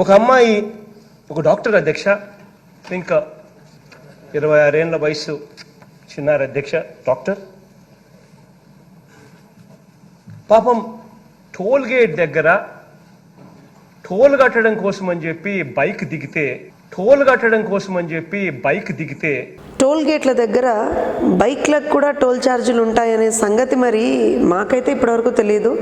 ఒక అమ్మాయి ఒక డాక్టర్ అధ్యక్ష ఇంకా ఇరవై ఆరేళ్ళ వయసు చిన్నారి అధ్యక్ష డాక్టర్. పాపం టోల్ గేట్ దగ్గర టోల్ కట్టడం కోసం అని చెప్పి బైక్ దిగితే టోల్ కట్టడం కోసం అని చెప్పి బైక్ దిగితే టోల్ గేట్ల దగ్గర బైక్లకు కూడా టోల్ ఛార్జీలు ఉంటాయనే సంగతి మరి మాకైతే ఇప్పటివరకు తెలియదు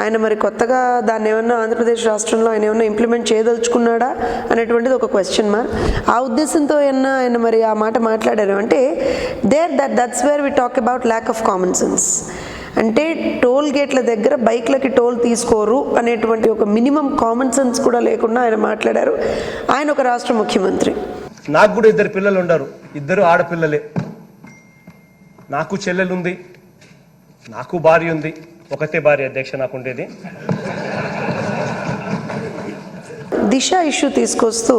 ఆయన మరి కొత్తగా దాన్ని ఏమన్నా ఆంధ్రప్రదేశ్ రాష్ట్రంలో ఆయన ఏమన్నా ఇంప్లిమెంట్ చేయదలుచుకున్నాడా అనేటువంటిది ఒక క్వశ్చన్ మార్క్ ఆ ఉద్దేశంతో ఏమన్నా ఆయన మరి ఆ మాట మాట్లాడారు అంటే there that that's where we talk about lack of common sense అంటే టోల్ గేట్ల దగ్గర బైక్లకి టోల్ తీసుకోరు అనేటువంటి ఒక మినిమం కామన్ సెన్స్ కూడా లేకుండా ఆయన మాట్లాడారు. ఆయన ఒక రాష్ట్ర ముఖ్యమంత్రి. నాకు కూడా ఇద్దరు పిల్లలు ఉండరు. ఇద్దరు ఆడపిల్లలే. నాకు చెల్లెలుంది నాకు భార్య ఉంది ఒకతే భార్య అధ్యక్ష నాకు ఉండేది దిశ ఇష్యూ తీసుకొస్తూ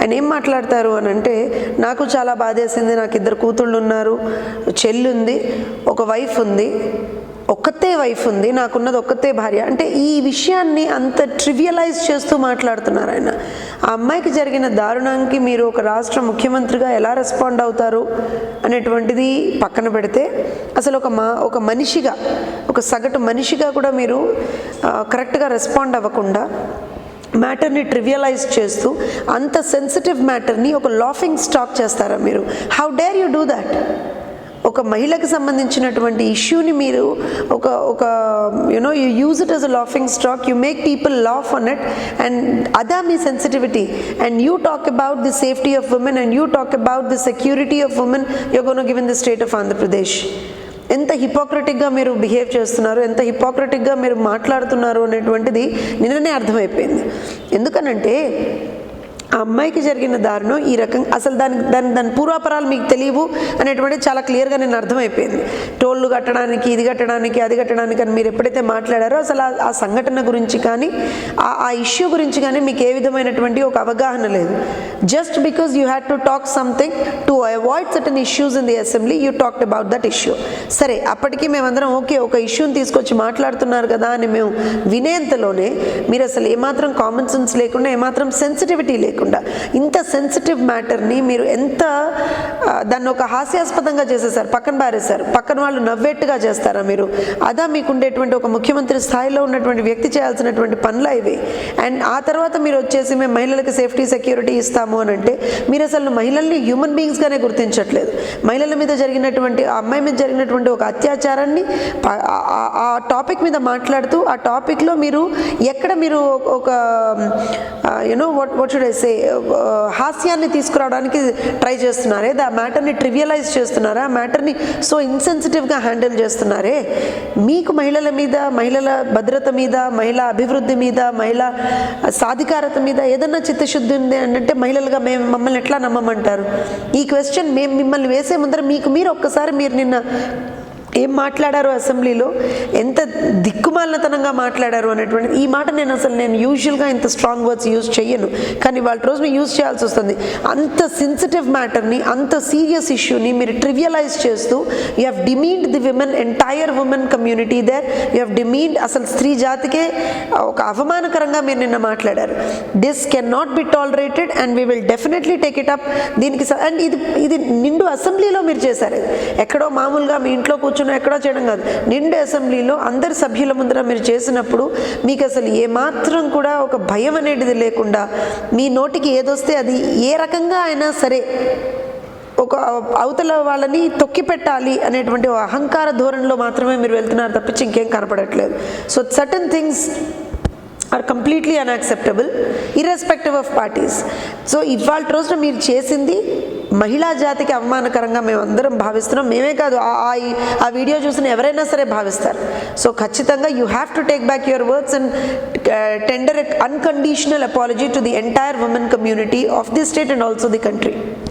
ఆయన ఏం మాట్లాడతారు అని అంటే నాకు చాలా బాధేసింది నాకు ఇద్దరు కూతుళ్ళు ఉన్నారు చెల్లి ఉంది ఒక వైఫ్ ఉంది ఒక్కతే వైఫ్ ఉంది నాకున్నది ఒక్కతే భార్య. అంటే ఈ విషయాన్ని అంత ట్రివియలైజ్ చేస్తూ మాట్లాడుతున్నారు ఆయన. ఆ అమ్మాయికి జరిగిన దారుణానికి మీరు ఒక రాష్ట్ర ముఖ్యమంత్రిగా ఎలా రెస్పాండ్ అవుతారు అనేటువంటిది పక్కన పెడితే అసలు ఒక మా ఒక మనిషిగా ఒక సగటు మనిషిగా కూడా మీరు కరెక్ట్గా రెస్పాండ్ అవ్వకుండా మ్యాటర్ని ట్రివియలైజ్ చేస్తూ అంత సెన్సిటివ్ మ్యాటర్ని ఒక లాఫింగ్ స్టాక్ చేస్తారా మీరు? How dare you do that ఒక మహిళకు సంబంధించినటువంటి ఇష్యూని మీరు ఒక ఒక you know you use it as a laughing stock you make people laugh on it and అదా మీ sensitivity and you talk about the safety of women and you talk about the security of women you gonna given the state of Andhra Pradesh ఎంత హిపోక్రటిక్గా మీరు behave చేస్తున్నారు ఎంత హిపోక్రటిక్గా మీరు మాట్లాడుతున్నారు అనేటువంటిది నిన్ననే అర్థమైపోయింది. ఎందుకనంటే ఆ అమ్మాయికి జరిగిన దారుణం ఈ రకం అసలు దానికి దాని దాని పూర్వాపరాలు మీకు తెలియవు అనేటువంటి చాలా క్లియర్గా నేను అర్థమైపోయింది. టోళ్ళు కట్టడానికి ఇది కట్టడానికి అది కట్టడానికి అని మీరు ఎప్పుడైతే మాట్లాడారో అసలు ఆ- సంఘటన గురించి కానీ ఆ ఆ ఇష్యూ గురించి కానీ మీకు ఏ విధమైనటువంటి ఒక అవగాహన లేదు. Just because you had to talk something to avoid certain issues in the assembly you talked about that issue సరే అప్పటికి మేమందరం ఓకే ఒక ఇష్యూని తీసుకొచ్చి మాట్లాడుతున్నారు కదా అని మేము వినేంతలోనే మీరు అసలు ఏమాత్రం కామన్ సెన్స్ లేకుండా ఏమాత్రం సెన్సిటివిటీ లేదు లేకుండా. ఇంత సెన్సిటివ్ మ్యాటర్ని మీరు ఎంత దాన్ని ఒక హాస్యాస్పదంగా చేసేసారు పక్కన పారేశారు పక్కన వాళ్ళు నవ్వేట్టుగా చేస్తారా మీరు? అదా మీకు ఉండేటువంటి ఒక ముఖ్యమంత్రి స్థాయిలో ఉన్నటువంటి వ్యక్తి చేయాల్సినటువంటి పనులు ఇవి. అండ్ ఆ తర్వాత మీరు వచ్చేసి మేము మహిళలకు సేఫ్టీ సెక్యూరిటీ ఇస్తాము అని అంటే మీరు అసలు మహిళల్ని హ్యూమన్ బీయింగ్స్గానే గుర్తించట్లేదు. మహిళల మీద జరిగినటువంటి ఆ అమ్మాయి మీద జరిగినటువంటి ఒక అత్యాచారాన్ని ఆ- టాపిక్ మీద మాట్లాడుతూ ఆ టాపిక్లో మీరు ఎక్కడ మీరు ఒక you know what what should I say హాస్యాన్ని తీసుకురావడానికి ట్రై చేస్తున్నారే. ఆ మ్యాటర్ని ట్రివియలైజ్ చేస్తున్నారా? ఆ మ్యాటర్ని సో ఇన్సెన్సిటివ్గా హ్యాండిల్ చేస్తున్నారే. మీకు మహిళల మీద మహిళల భద్రత మీద మహిళా అభివృద్ధి మీద మహిళా సాధికారత మీద ఏదన్నా చిత్తశుద్ధి ఉంది అని అంటే మహిళలుగా మేము మమ్మల్ని ఎట్లా నమ్మమంటారు? ఈ క్వశ్చన్ మేము మిమ్మల్ని వేసే ముందర మీకు మీరు ఒక్కసారి మీరు నిన్న ఏం మాట్లాడారు అసెంబ్లీలో? ఎంత దిక్కుమాలినతనంగా మాట్లాడారు అనేటువంటిది ఈ మాట నేను అసలు నేను యూజువల్గా ఇంత స్ట్రాంగ్ వర్డ్స్ యూజ్ చెయ్యను. కానీ వాళ్ళ రోజు యూజ్ చేయాల్సి వస్తుంది. అంత సెన్సిటివ్ మ్యాటర్ని అంత సీరియస్ ఇష్యూని మీరు ట్రివియలైజ్ చేస్తూ you have demeaned the women entire women community there you have demeaned అసలు స్త్రీ జాతికే ఒక అవమానకరంగా మీరు నిన్న మాట్లాడారు. This can not be tolerated and we will definitely take it up దీనికి అండ్ ఇది ఇది నిండు అసెంబ్లీలో మీరు చేశారు. ఎక్కడో మామూలుగా మీ ఇంట్లో కూర్చుని ఎక్కడో చేయడం కాదు. నిండు అసెంబ్లీలో అందరి సభ్యుల మంత్రం మీరు చేసినప్పుడు మీకు అసలు ఏమాత్రం కూడా ఒక భయం అనేది లేకుండా మీ నోటికి ఏదొస్తే అది ఏ రకంగా అయినా సరే ఒక అవతల వాళ్ళని తొక్కి పెట్టాలి అనేటువంటి అహంకార ధోరణిలో మాత్రమే మీరు వెళ్తున్నారు తప్పించి ఇంకేం కనపడట్లేదు. So certain things are completely unacceptable irrespective of parties so ఇవాళ రోజున మీరు చేసింది మహిళా జాతికి అవమానకరంగా మేము అందరం భావిస్తున్నాం. మేమే కాదు ఆ- ఆ ఆ వీడియో చూసిన ఎవరైనా సరే భావిస్తారు. సో ఖచ్చితంగా you have to take back your words and tender unconditional apology to the entire women community of the state and also the country